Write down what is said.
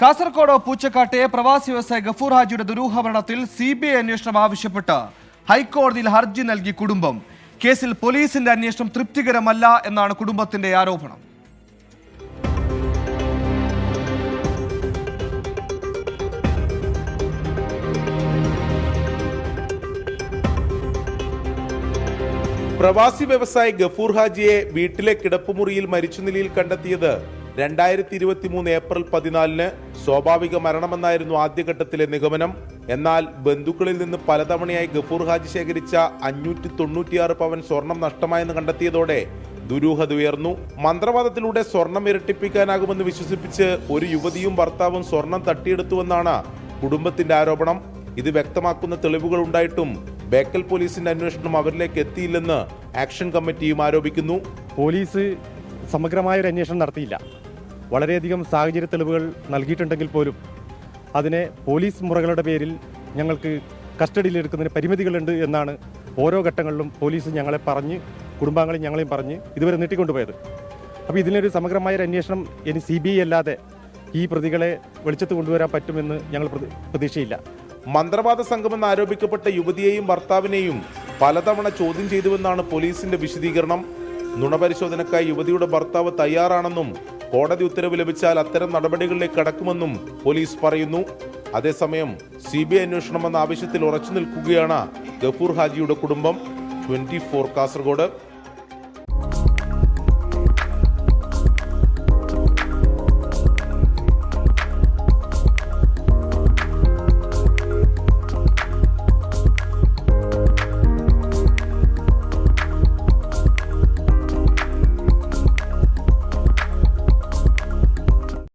കാസർഗോഡ് പൂച്ചക്കാട്ടെ പ്രവാസി വ്യവസായി ഗഫൂർ ഹാജിയുടെ ദുരൂഹമരണത്തിൽ സി ബി ഐ അന്വേഷണം ആവശ്യപ്പെട്ട് ഹൈക്കോടതിയിൽ ഹർജി നൽകി കുടുംബം. കേസിൽ പോലീസിന്റെ അന്വേഷണം തൃപ്തികരമല്ല എന്നാണ് കുടുംബത്തിന്റെ ആരോപണം. പ്രവാസി വ്യവസായി ഗഫൂർ ഹാജിയെ വീട്ടിലെ കിടപ്പുമുറിയിൽ മരിച്ച നിലയിൽ കണ്ടെത്തിയത് രണ്ടായിരത്തി ഇരുപത്തി മൂന്ന് ഏപ്രിൽ പതിനാലിന് സ്വാഭാവിക മരണമെന്നായിരുന്നു ആദ്യഘട്ടത്തിലെ നിഗമനം. എന്നാൽ ബന്ധുക്കളിൽ നിന്ന് പലതവണയായി ഗഫൂർ ഹാജി ശേഖരിച്ച അഞ്ഞൂറ്റി തൊണ്ണൂറ്റിയാറ് പവൻ സ്വർണം നഷ്ടമായെന്ന് കണ്ടെത്തിയതോടെ ദുരൂഹത ഉയർന്നു. മന്ത്രവാദത്തിലൂടെ സ്വർണം ഇരട്ടിപ്പിക്കാനാകുമെന്ന് വിശ്വസിപ്പിച്ച് ഒരു യുവതിയും ഭർത്താവും സ്വർണം തട്ടിയെടുത്തുവെന്നാണ് കുടുംബത്തിന്റെ ആരോപണം. ഇത് വ്യക്തമാക്കുന്ന തെളിവുകൾ ഉണ്ടായിട്ടും ബേക്കൽ പോലീസിന്റെ അന്വേഷണം അവരിലേക്ക് എത്തിയില്ലെന്ന് ആക്ഷൻ കമ്മിറ്റിയും ആരോപിക്കുന്നു. പോലീസ് സമഗ്രമായ ഒരു അന്വേഷണം നടത്തിയില്ല. വളരെയധികം സാഹചര്യ തെളിവുകൾ നൽകിയിട്ടുണ്ടെങ്കിൽ പോലും അതിനെ പോലീസ് മുറകളുടെ പേരിൽ ഞങ്ങൾക്ക് കസ്റ്റഡിയിലെടുക്കുന്നതിന് പരിമിതികളുണ്ട് എന്നാണ് ഓരോ ഘട്ടങ്ങളിലും പോലീസ് ഞങ്ങളെ പറഞ്ഞ് കുടുംബാംഗങ്ങളെയും ഞങ്ങളെയും പറഞ്ഞ് ഇതുവരെ നീട്ടിക്കൊണ്ടുപോയത്. അപ്പോൾ ഇതിനൊരു സമഗ്രമായ ഒരു അന്വേഷണം ഇനി സി ബി ഐ അല്ലാതെ ഈ പ്രതികളെ വെളിച്ചത്ത് കൊണ്ടുവരാൻ പറ്റുമെന്ന് ഞങ്ങൾ പ്രതീക്ഷയില്ല. മന്ത്രവാദ സംഘമെന്ന് ആരോപിക്കപ്പെട്ട യുവതിയെയും ഭർത്താവിനെയും പലതവണ ചോദ്യം ചെയ്തുവെന്നാണ് പോലീസിന്റെ വിശദീകരണം. നുണപരിശോധനക്കായി യുവതിയുടെ ഭർത്താവ് തയ്യാറാണെന്നും കോടതി ഉത്തരവ് ലഭിച്ചാൽ അത്തരം നടപടികളിലേക്ക് കടക്കുമെന്നും പോലീസ് പറയുന്നു. അതേസമയം സി ബി ഐ അന്വേഷണം എന്ന ആവശ്യത്തിൽ ഉറച്ചു നിൽക്കുകയാണ് ഗഫൂർ ഹാജിയുടെ കുടുംബം. Twenty four Kasaragod.